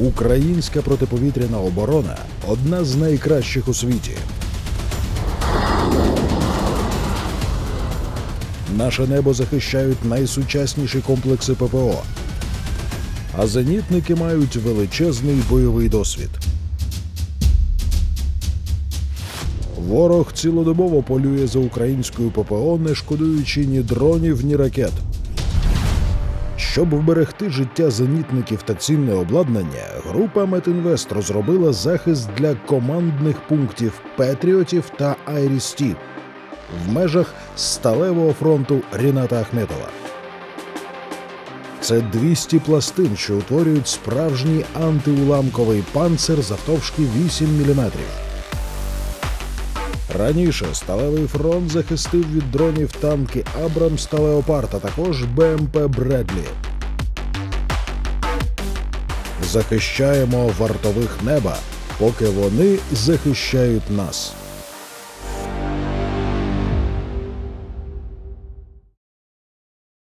Українська протиповітряна оборона одна з найкращих у світі. Наше небо захищають найсучасніші комплекси ППО, а зенітники мають величезний бойовий досвід. Ворог цілодобово полює за українською ППО, не шкодуючи ні дронів, ні ракет. Щоб вберегти життя зенітників та цінне обладнання, група Метінвест розробила захист для командних пунктів Петріотів та Айрісті в межах сталевого фронту Ріната Ахметова. Це 200 пластин, що утворюють справжній антиуламковий панцир завтовшки 8 мм. Раніше сталевий фронт захистив від дронів танки Абрамс та Леопард, а також БМП Бредлі. Захищаємо вартових неба, поки вони захищають нас.